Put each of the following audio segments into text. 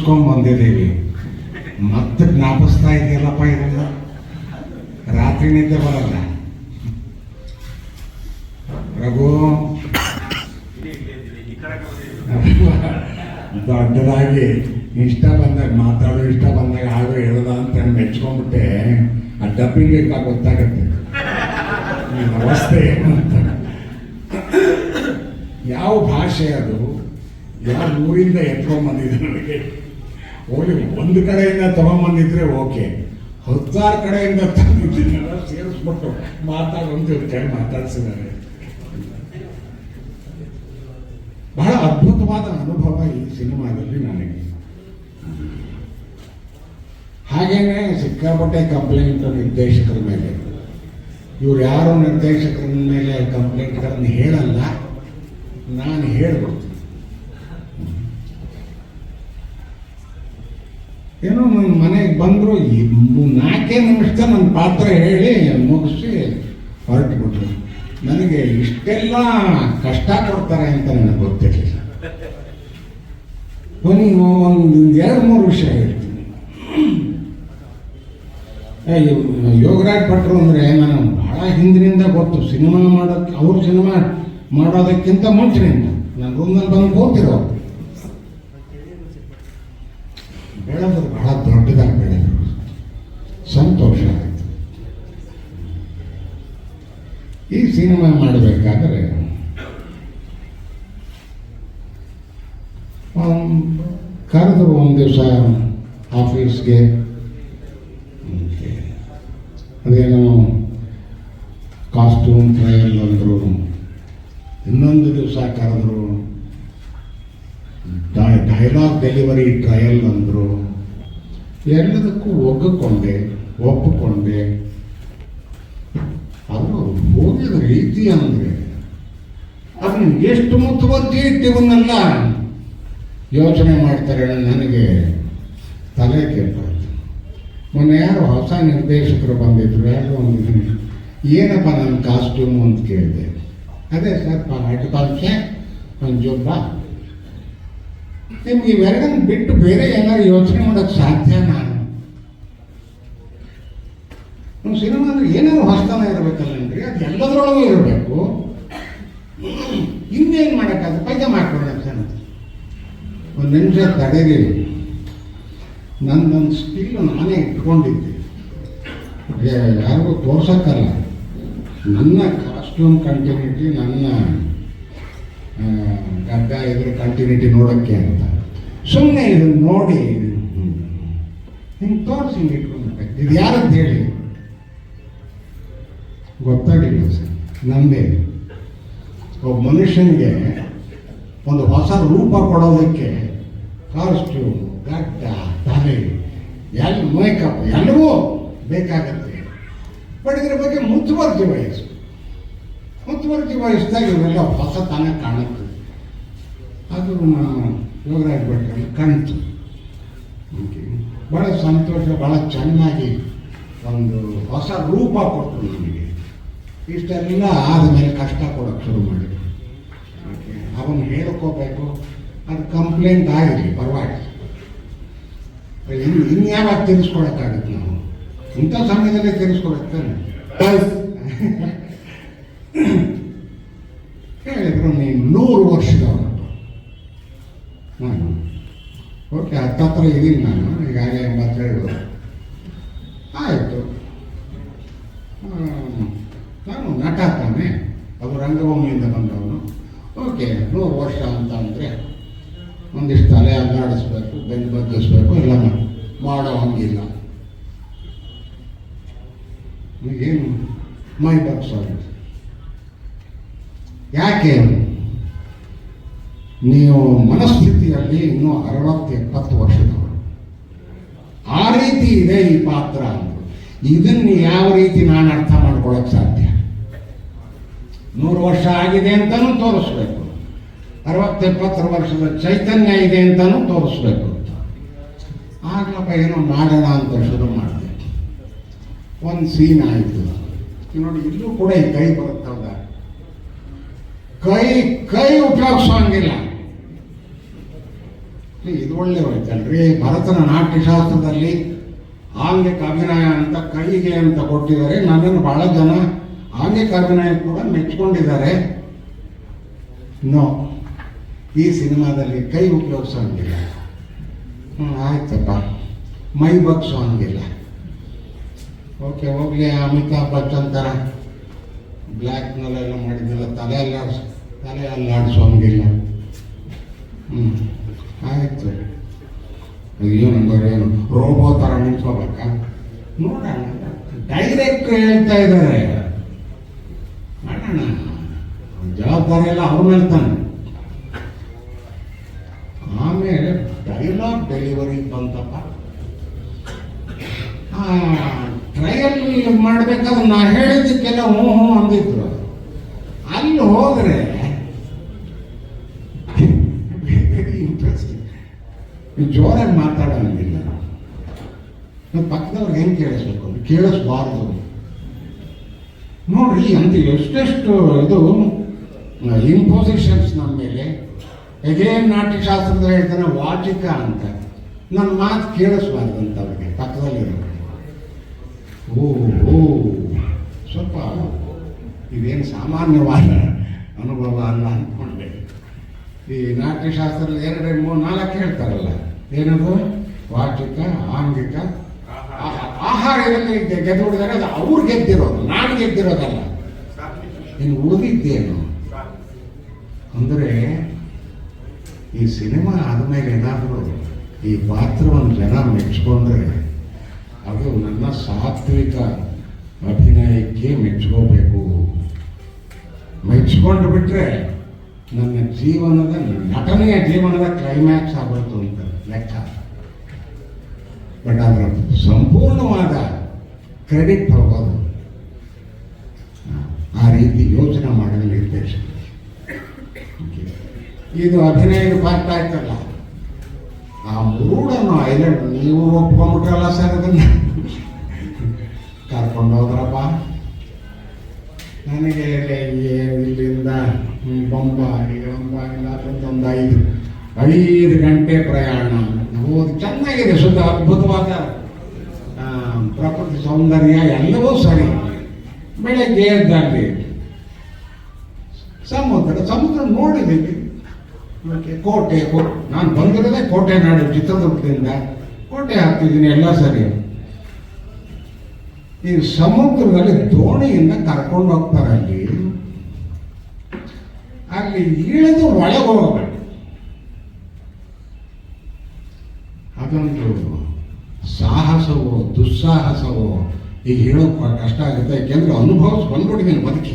ಮುಗಿಸ್ಕೊಂಡ್ ಬಂದಿದ್ದೀವಿ. ಮತ್ತೆ ಜ್ಞಾಪಿಸ್ತಾ ಇದೆಯಲ್ಲಪ್ಪ ಇದೆಲ್ಲ? ರಾತ್ರಿ ನಿದ್ದೆ ಬರಲ್ಲ. ರಘು. ದೊಡ್ಡದಾಗಿ ಇಷ್ಟ ಬಂದಾಗ ಮಾತಾಡೋ, ಇಷ್ಟ ಬಂದಾಗ ಆಗೋ ಹೇಳದ ಅಂತ ಮೆಚ್ಕೊಂಡ್ಬಿಟ್ಟೆ. ಆ ಡಬ್ಬಿಂಗ್ ಗೊತ್ತಾಗತ್ತೆ. ವ್ಯವಸ್ಥೆ ಏನು ಅಂತ. ಯಾವ ಭಾಷೆ ಅದು? ಯಾವ ಊರಿಂದ ಎತ್ಕೊಂಡ್ಬಂದಿದೆ ನನಗೆ? ಹೋಗಿ ಒಂದು ಕಡೆಯಿಂದ ತಗೊಂಬಂದಿದ್ರೆ ಓಕೆ. ಹತ್ತಾರು ಕಡೆಯಿಂದ ತಂದಿದ್ದೀನಲ್ಲ ಸೇರಿಸ್ಬಿಟ್ಟು ಮಾತಾಡೋದು ಕೈ ಮಾತಾಡ್ಸಿದ್ದಾರೆ. ಬಹಳ ಅದ್ಭುತವಾದ ಅನುಭವ ಈ ಸಿನಿಮಾದಲ್ಲಿ ನನಗೆ. ಹಾಗೇನೆ ಸಿಕ್ಕಾಪಟ್ಟೆ ಕಂಪ್ಲೇಂಟ್ ನಿರ್ದೇಶಕರ ಮೇಲೆ. ಇವ್ರು ಯಾರು ನಿರ್ದೇಶಕರ ಮೇಲೆ ಕಂಪ್ಲೇಂಟ್ಗಳನ್ನು ಹೇಳಲ್ಲ, ನಾನು ಹೇಳ್ಬಿಡ್ತೀನಿ ಏನೋ ನನ್ನ ಮನೆಗೆ ಬಂದರು ನಾಲ್ಕೆ ನಿಮಿಷದ ನನ್ನ ಪಾತ್ರ ಹೇಳಿ ಮುಗಿಸಿ ಹೊರಟುಬಿಟ್ರು ನನಗೆ ಇಷ್ಟೆಲ್ಲ ಕಷ್ಟ ಕೊಡ್ತಾರೆ ಅಂತ ನನಗೆ ಗೊತ್ತಿರಲಿಲ್ಲ. ಒಂದು ಒಂದು ಎರಡು ಮೂರು ವಿಷಯ ಹೇಳ್ತೀನಿ. ಯೋಗರಾಜ್ ಭಟ್ರು ಅಂದರೆ ನಾನು ಬಹಳ ಹಿಂದಿನಿಂದ ಗೊತ್ತು. ಸಿನಿಮಾ ಮಾಡೋಕ್ಕೆ ಅವ್ರ ಸಿನಿಮಾ ಮಾಡೋದಕ್ಕಿಂತ ಮುಂಚಿನಿಂದ. ನಾನು ರೂಮ್ನಲ್ಲಿ ಬಂದು ಕೂತಿರೋ ಬೆಳೆದ್ರು ಬಹಳ ದೊಡ್ಡದಾಗಿ ಬೆಳೆದ್ರು ಸಂತೋಷ ಆಯಿತು. ಈ ಸಿನಿಮಾ ಮಾಡಬೇಕಾದ್ರೆ ಕರೆದು ಒಂದು ದಿವಸ ಆಫೀಸ್ಗೆ ಅದೇನೋ ಕಾಸ್ಟ್ಯೂಮ್ ಟ್ರಯಲ್ ಅಂದರು ಇನ್ನೊಂದು ದಿವಸ ಕರೆದ್ರು. ಡೈಲಾಗ್ ಡೆಲಿವರಿ ಟ್ರಯಲ್ ಅಂದರು. ಎಲ್ಲದಕ್ಕೂ ಒಗ್ಗಿಕೊಂಡೆ, ಒಪ್ಪಿಕೊಂಡೆ. ಅದು ಹೋಗಿದ ರೀತಿ ಅಂದರೆ ಅದನ್ನು ಎಷ್ಟು ಮುತುವರ್ಜಿ ಇಟ್ಟಿವನ್ನೆಲ್ಲ ಯೋಚನೆ ಮಾಡ್ತಾರೆ ನನಗೆ ತಲೆ ಕೆಟ್ಟ ಮೊನ್ನೆ ಯಾರು ಹೊಸ ನಿರ್ದೇಶಕರು ಬಂದಿದ್ರು, ಯಾರು ಒಂದು ಏನಪ್ಪ ನನ್ನ ಕಾಸ್ಟ್ಯೂಮ್ ಅಂತ ಕೇಳಿದೆ. ಅದೇ ಸರ್ ಅಡ್ವಾನ್ಸೆ ಒಂದು ಜೊಬ್ಬ ನಿಮ್ಗೆ ಇವೆರಡನ್ನ ಬಿಟ್ಟು ಬೇರೆ ಏನಾದ್ರು ಯೋಚನೆ ಮಾಡೋಕ್ಕೆ ಸಾಧ್ಯನಾ ನಮ್ಮ ಸಿನಿಮಾ ಅಂದ್ರೆ ಏನಾದ್ರು ಹೊಸತನ ಇರಬೇಕಲ್ಲನ್ರಿ ಅದು ಎಲ್ಲದರೊಳಗೂ ಇರಬೇಕು. ಇನ್ನೇನು ಮಾಡೋಕ್ಕಾಗ ಪೈದ ಹಾಕೊಳ್ಳೋಣ ಸರ್ ಒಂದು ನಿಮಿಷ ತಡೆರಿ. ನನ್ನೊಂದು ಸ್ಕಿಲ್ ನಾನೇ ಇಟ್ಕೊಂಡಿದ್ದೆ. ಯಾರಿಗೂ ತೋರ್ಸೋಕ್ಕಲ್ಲ. ನನ್ನ ಕಾಸ್ಟ್ಯೂಮ್ ಕಂಟಿನ್ಯೂಟಿ ನನ್ನ ಇದ್ರ ನೋಡಕ್ಕೆ ಅಂತ. ಸುಮ್ಮನೆ ಇದು ನೋಡಿ ಹಿಂಗೆ ತೋರಿಸಿ ಹಿಂಗೆ ಇಟ್ಕೊಂಡ್ಬಿಟ್ಟೆ ಇದು ಯಾರಂತ ಹೇಳಿ? ಗೊತ್ತಾಗಿಲ್ಲ ಸರ್. ಒಬ್ಬ ಮನುಷ್ಯನಿಗೆ ಒಂದು ಹೊಸ ರೂಪ ಕೊಡೋದಕ್ಕೆ ಕಾಸ್ಟ್ಯೂಮ್ ಗಡ್ಡ ತಲೆ, ಎಲ್ಲ ಮೇಕಪ್ ಎಲ್ಲವೂ ಬೇಕಾಗತ್ತೆ. ಬಟ್ ಇದ್ರ ಬಗ್ಗೆ ಮುತುವರ್ಜಿ ವಯಸ್ಸು ಮುತುವರ್ಜಿ ವಯಸ್ಸಾಗಿ ಇವೆಲ್ಲ ಹೊಸ ತಾನ ಕಾಣುತ್ತೆ. ಅದು ನಾನು ಯೋಗರಾಜ್ ಭಟ್ರಲ್ಲಿ ಕಾಣ್ತು ಓಕೆ ಭಾಳ ಸಂತೋಷ ಭಾಳ ಚೆನ್ನಾಗಿ ಒಂದು ಹೊಸ ರೂಪ ಕೊಟ್ಟರು ನನಗೆ ಇಷ್ಟೆಲ್ಲ ಆದಮೇಲೆ ಕಷ್ಟ ಕೊಡೋಕ್ಕೆ ಶುರು ಮಾಡಿದ್ರು. ಓಕೆ ಅವನು ಹೇಳ್ಕೋಬೇಕು. ಅದು ಕಂಪ್ಲೇಂಟ್ ಆಗಲಿ ಪರವಾಗಿಲ್ಲ. ಇನ್ನು ಇನ್ಯಾವಾಗ ತಿರ್ಸ್ಕೊಳಕ್ಕಾಗತ್ತೆ ನಾವು? ಇಂಥ ಸಮಯದಲ್ಲೇ ತಿರ್ಸ್ಕೊಳಕ್ ತಾನೆ? ಹೇಳಿದ್ರು ನೀನು ನೂರು ವರ್ಷದವನು ಹತ್ತತ್ರ ಇದ್ದೀನಿ ನಾನು ಈಗಾಗಲೇ ಎಂಬತ್ತೆರಡು ಆಯಿತು. ನಾನು ನಟ ತಾನೆ ಅವರು ರಂಗಭೂಮಿಯಿಂದ ಬಂದವನು. ಓಕೆ, ನೂರು ವರ್ಷ ಅಂತ ಅಂದರೆ ಒಂದಿಷ್ಟು ತಲೆ ಅಲ್ಲಾಡಿಸ್ಬೇಕು, ಬೆನ್ನು ಬದಲಿಸ್ಬೇಕು ಎಲ್ಲ ಮಾ- ಮಾಡೋ ಹಂಗಿಲ್ಲ. ಏನು ಮೈ ಬಗ್ಸೋದು ಯಾಕೆ? ನೀವು ಮನಸ್ಥಿತಿಯಲ್ಲಿ ಇನ್ನೂ ಅರವತ್ತು ಎಪ್ಪತ್ತು ವರ್ಷದವರು ಆ ರೀತಿ ಇದೆ ಈ ಪಾತ್ರ ಇದನ್ನ ಯಾವ ರೀತಿ ನಾನು ಅರ್ಥ ಮಾಡ್ಕೊಳಕ್ ಸಾಧ್ಯ? ನೂರು ವರ್ಷ ಆಗಿದೆ ಅಂತಾನೂ ತೋರಿಸ್ಬೇಕು. ಅರವತ್ತೆಪ್ಪತ್ತರ ವರ್ಷದ ಚೈತನ್ಯ ಇದೆ ಅಂತಾನೂ ತೋರಿಸ್ಬೇಕು ಆಗ್ಲಪ್ಪ ಏನೋ ಮಾಡೋಣ ಅಂತ ಶುರು ಮಾಡಿದೆ ಒಂದು ಸೀನ್ ಆಯಿತು. ನೋಡಿ, ಇಲ್ಲೂ ಕೂಡ ಈ ಕೈ ಬರುತ್ತಲ್ಲ ಕೈ ಕೈ ಉಪಯೋಗಿಸೋಂಗಿಲ್ಲ ಇದು ಒಳ್ಳೆ ಹೋಯ್ತಲ್ರಿ ಭರತನ ನಾಟ್ಯಶಾಸ್ತ್ರದಲ್ಲಿ ಆಂಗಿಕ ಅಭಿನಯ ಅಂತ ಕೈಗೆ ಅಂತ ಕೊಟ್ಟಿದ್ದಾರೆ. ನನ್ನನ್ನು ಬಹಳ ಜನ ಆಂಗಿಕ ಅಭಿನಯ ಕೂಡ ಮೆಚ್ಕೊಂಡಿದ್ದಾರೆ ನೋ, ಈ ಸಿನಿಮಾದಲ್ಲಿ ಕೈ ಉಪಯೋಗಿಸೋಂಗಿಲ್ಲ ಹ್ಞೂ ಆಯ್ತಪ್ಪ. ಮೈ ಬಗ್ಸೋಂಗಿಲ್ಲ ಓಕೆ, ಹೋಗ್ಲಿ ಅಮಿತಾಬ್ ಬಚ್ಚನ್ ಥರ ಬ್ಲ್ಯಾಕ್ನಲ್ಲೆಲ್ಲ ಮಾಡಿದ್ದಿಲ್ಲ ತಲೆ ಅಲ್ಲಾಡ್ಸ್, ತಲೆ ಅಲ್ಲಾಡಿಸೋಂಗಿಲ್ಲ ಹ್ಞೂ ಆಯ್ತು. ಏನು ಏನು ರೋಬೋ ಥರ ನಿಂತ್ಕೋಬೇಕ? ನೋಡೋಣ ಡೈರೆಕ್ಟ್ ಹೇಳ್ತಾ ಇದ್ದಾರೆ. ಮಾಡೋಣ. ಜವಾಬ್ದಾರಿ ಎಲ್ಲ ಅವ್ರು ಹೇಳ್ತಾನೆ. ಆಮೇಲೆ ಡೈಲಾಗ್ ಡೆಲಿವರಿ ಬಂತಪ್ಪ. ಟ್ರಯಲ್ ಮಾಡ್ಬೇಕಾದ್ರೆ ನಾ ಹೇಳಿದ್ದಕ್ಕೆಲ್ಲ ಹ್ಞೂ ಹ್ಞೂ ಅಂದಿದ್ರು. ಅಲ್ಲಿ ಹೋದ್ರೆ ಜೋರಾಗಿ ಮಾತಾಡೋಂಗಿಲ್ಲ. ನಾನು ಪಕ್ಕದವ್ರಿಗೆ ಹೆಂಗೆ ಕೇಳಿಸ್ಬೇಕು? ಕೇಳಿಸ್ಬಾರ್ದು. ನೋಡ್ರಿ, ಅಂತ ಎಷ್ಟೆಷ್ಟು ಇದು ಇಂಪೋಸಿಷನ್ಸ್ ನಮ್ಮ ಮೇಲೆ. ಅಗೇನ್ ನಾಟ್ಯಶಾಸ್ತ್ರದ ಹೇಳ್ತಾನೆ, ವಾಚಿಕ ಅಂತ. ನನ್ನ ಮಾತು ಕೇಳಿಸ್ಬಾರ್ದು ಅಂತ ಅವ್ರಿಗೆ ಪಕ್ಕದಲ್ಲಿರೋ ಓ ಓ, ಸ್ವಲ್ಪ ಇದೇನು ಸಾಮಾನ್ಯವಾದ ಅನುಭವ ಅಲ್ಲ ಅಂದ್ಕೊಂಡೆ ಈ ನಾಟ್ಯಶಾಸ್ತ್ರ ಎರಡು ಮೂರು ನಾಲ್ಕು ಹೇಳ್ತಾರಲ್ಲ. ಏನದು? ವಾಚಿಕ, ಆಂಗಿಕ ಆಹಾರ ಆಹಾರದಲ್ಲಿ ಗೆದ್ದು ಹೊಡೆದಾಗ ಅದು ಅವ್ರು ಗೆದ್ದಿರೋದು, ನಾನು ಗೆದ್ದಿರೋದಲ್ಲ. ನೀನು ಓದಿದ್ದೇನು? ಅಂದರೆ ಈ ಸಿನಿಮಾ ಆದಮೇಲೆ ಏನಾದರೂ ಈ ಪಾತ್ರವನ್ನು ಜನ ಮೆಚ್ಕೊಂಡ್ರೆ ಅದು ನನ್ನ ಸಾತ್ವಿಕ ಅಭಿನಯಕ್ಕೆ ಮೆಚ್ಕೋಬೇಕು. ಮೆಚ್ಕೊಂಡು ಬಿಟ್ರೆ ನನ್ನ ಜೀವನದ ನಟನೆಯ ಜೀವನದ ಕ್ಲೈಮ್ಯಾಕ್ಸ್ ಆಗೋಯ್ತು ಅಂತ ಲೆಕ್ಕ. ಬಟ್ ಅದರ ಸಂಪೂರ್ಣವಾದ ಕ್ರೆಡಿಟ್ ಹೋಗೋದು ಆ ರೀತಿ ಯೋಚನೆ ಮಾಡಲು ನಿರ್ದೇಶ ಇದು ಅಭಿನಯದ ಪಾತ್ರ ಆಯ್ತಲ್ಲ. ಆ ಮೂಡನ್ನು ಐಲೆಂಡ್ ನೀವು ಒಪ್ಕೊಂಡ್ಬಿಟ್ರಲ್ಲ ಸರ್ ಅದನ್ನ? ಕರ್ಕೊಂಡು ಹೋದ್ರಪ್ಪ. ನನಗೆ ಇಲ್ಲಿ- ಇಲ್ಲಿಂದ ಬೊಂಬಾಯಿ ಬೊಂಬಾಯಿ ಒಂದು ಐದು ಗಂಟೆ ಪ್ರಯಾಣ. ಹೋಗಿ ಚೆನ್ನಾಗಿದೆ, ಶುದ್ಧ, ಅದ್ಭುತವಾದ ಪ್ರಕೃತಿ ಸೌಂದರ್ಯ ಎಲ್ಲವೂ ಸರಿ. ಬೆಳಗ್ಗೆ ಎದ್ದಾಗಲಿ. ಸಮುದ್ರ ಸಮುದ್ರ ನೋಡಿದ್ದೀವಿ ಕೋಟೆ ನಾನು ಬಂದಿರೋದೇ ಕೋಟೆ ನಾಡು, ಚಿತ್ರದುರ್ಗದಿಂದ. ಕೋಟೆ ಹಾಕ್ತಿದ್ದೀನಿ, ಎಲ್ಲ ಸರಿ. ಈ ಸಮುದ್ರದಲ್ಲಿ ದೋಣಿಯಿಂದ ಕರ್ಕೊಂಡು ಹೋಗ್ತಾರೆ ಅಲ್ಲಿ. ಅಲ್ಲಿ ಇಳಿದು ಒಳಗೆ ಹೋಗಬೇಡಿ. ಅದೊಂದು ಸಾಹಸವೋ, ದುಸ್ಸಾಹಸವೋ, ಈಗ ಹೇಳೋಕ್ ಕಷ್ಟ ಆಗುತ್ತೆ, ಯಾಕೆಂದ್ರೆ ಅನುಭವಿಸ್ ಬಂದ್ಬಿಟ್ಟಿದ್ದೀನಿ ಬದುಕಿ.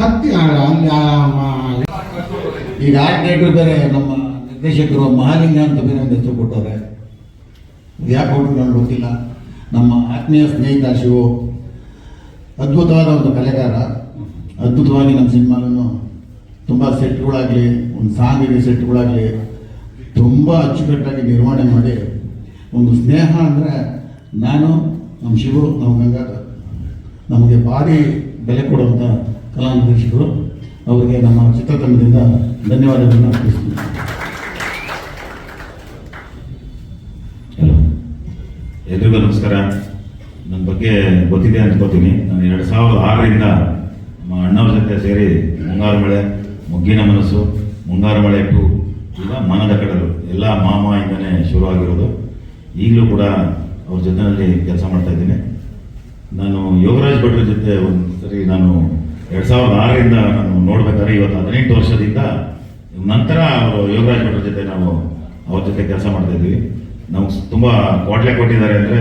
ಹತ್ತಿ ಆಳ ಅಲ್ಲಿ ಈಗ ಆರ್ಟ್ ಬೇರೆ ನಮ್ಮ ನಿರ್ದೇಶಕರು, ಮಹಾಲಿಂಗ ಅಂತ ಬೇರೆ ಒಂದು ಹೆಸರು ಕೊಟ್ಟವ್ರೆ. ಯಾಕೆ ನನಗೆ ಗೊತ್ತಿಲ್ಲ. ನಮ್ಮ ಆತ್ಮೀಯ ಸ್ನೇಹಿತ ಶಿವು. ಅದ್ಭುತವಾದ ಒಂದು ಕಲೆಗಾರ. ಅದ್ಭುತವಾಗಿ ನಮ್ಮ ಸಿನಿಮಾಗಳನ್ನು ತುಂಬ ಸೆಟ್ಗಳಾಗಲಿ, ಒಂದು ಸಾಂಗಿಗೆ ಸೆಟ್ಗಳಾಗಲಿ, ತುಂಬ ಅಚ್ಚುಕಟ್ಟಾಗಿ ನಿರ್ವಹಣೆ ಮಾಡಿ, ಒಂದು ಸ್ನೇಹ ಅಂದರೆ ನಾನು, ನಮ್ಮ ಶಿವರು, ನಮ್ಮ ಗಂಗಾಧರ್. ನಮಗೆ ಭಾರಿ ಬೆಲೆ ಕೊಡುವಂಥ ಕಲಾ ನಿರ್ದೇಶಕರು ಅವರಿಗೆ ನಮ್ಮ ಚಿತ್ರತಂಡದಿಂದ ಧನ್ಯವಾದಗಳನ್ನು ಅರ್ಪಿಸ್ತೀನಿ. ಎಲ್ರಿಗೂ ನಮಸ್ಕಾರ. ಬಗ್ಗೆ ಗೊತ್ತಿದೆ ಅಂದ್ಕೋತೀನಿ ನಾನು ಎರಡು ಸಾವಿರದ ಆರರಿಂದ ನಮ್ಮ ಅಣ್ಣವ್ರ ಜೊತೆ ಸೇರಿ ಮುಂಗಾರು ಮಳೆ, ಮುಗ್ಗಿನ ಮನಸ್ಸು, ಮುಂಗಾರು ಮಳೆ ಟು ಈಗ ಮನದ ಕಡಲು, ಎಲ್ಲ ಮಾಮ ಇಂದನೇ ಶುರುವಾಗಿರೋದು. ಈಗಲೂ ಕೂಡ ಅವ್ರ ಜೊತೆಯಲ್ಲಿ ಕೆಲಸ ಮಾಡ್ತಾ ಇದ್ದೀನಿ. ನಾನು ಯೋಗರಾಜ್ ಭಟ್ರ ಜೊತೆ ಒಂದು ಸರಿ ನಾನು ಎರಡು ಸಾವಿರದ ಆರರಿಂದ ನಾನು ನೋಡ್ಬೇಕಾದ್ರೆ ಇವತ್ತು ಹದಿನೆಂಟು ವರ್ಷದಿಂದ ನಂತರ ಅವರು ಯೋಗರಾಜ್ ಭಟ್ರ ಜೊತೆ ನಾವು ಅವ್ರ ಜೊತೆ ಕೆಲಸ ಮಾಡ್ತಾ ಇದ್ದೀವಿ. ನಮ್ಗೆ ತುಂಬಾ ಕೋಟ್ಲೆ ಕೊಟ್ಟಿದ್ದಾರೆ ಅಂದ್ರೆ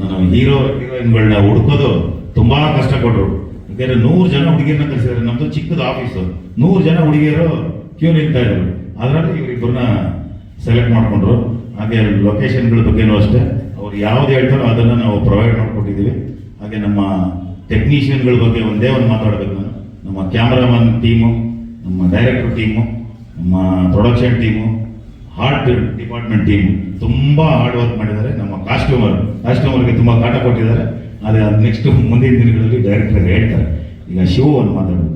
ನಾನು ಹೀರೋ ಹೀರೋಯಿನ್ಗಳನ್ನ ಹುಡುಕೋದು ತುಂಬಾ ಕಷ್ಟ ಕೊಟ್ಟರು ಯಾಕಂದರೆ ನೂರು ಜನ ಹುಡುಗಿಯರನ್ನ ಕಳಿಸಿದ್ದಾರೆ. ನಮ್ಮದು ಚಿಕ್ಕದು ಆಫೀಸು ನೂರು ಜನ ಹುಡುಗಿಯರು ಕ್ಯೂ ನಿಲ್ತಾ ಇದ್ರು. ಅದರಲ್ಲಿ ಇವರಿಬ್ಬರನ್ನ ಸೆಲೆಕ್ಟ್ ಮಾಡ್ಕೊಂಡ್ರು. ಹಾಗೆ ಲೊಕೇಶನ್ಗಳ ಬಗ್ಗೆನೂ ಅಷ್ಟೇ. ಅವ್ರು ಯಾವ್ದು ಹೇಳ್ತಾರೋ ಅದನ್ನ ನಾವು ಪ್ರೊವೈಡ್ ಮಾಡಿಕೊಟ್ಟಿದ್ದೀವಿ. ಹಾಗೆ ನಮ್ಮ ಟೆಕ್ನಿಷಿಯನ್ಗಳ ಬಗ್ಗೆ ಒಂದೇ ಒಂದು ಮಾತಾಡಬೇಕು ನಾನು. ನಮ್ಮ ಕ್ಯಾಮ್ರಾಮನ್ ಟೀಮು ನಮ್ಮ ಡೈರೆಕ್ಟರ್ ಟೀಮು ನಮ್ಮ production team art department team ತುಂಬ ಹಾರ್ಡ್ ವರ್ಕ್ ಮಾಡಿದ್ದಾರೆ. ನಮ್ಮ ಕಾಸ್ಟ್ಯೂಮರ್ ಕಾಸ್ಟ್ಯೂಮರ್ಗೆ ತುಂಬ ಕಾಟ ಕೊಟ್ಟಿದ್ದಾರೆ. ಆದರೆ ಅದು ನೆಕ್ಸ್ಟ್ ಮುಂದಿನ ದಿನಗಳಲ್ಲಿ ಡೈರೆಕ್ಟರ್ ಹೇಳ್ತಾರೆ. ಈಗ ಶಿವು ಅನ್ನು ಮಾತಾಡೋದು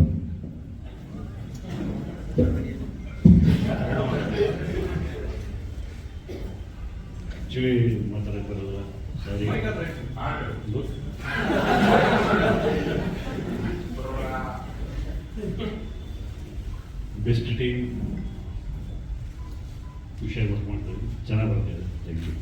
ಬೆಸ್ಟ್ ಟೀಮ್ ವಿಷಯ ಮಾಡ್ತೀವಿ ಚೆನ್ನಾಗಿ ಬರ್ತಿದೆ ಥ್ಯಾಂಕ್ ಯು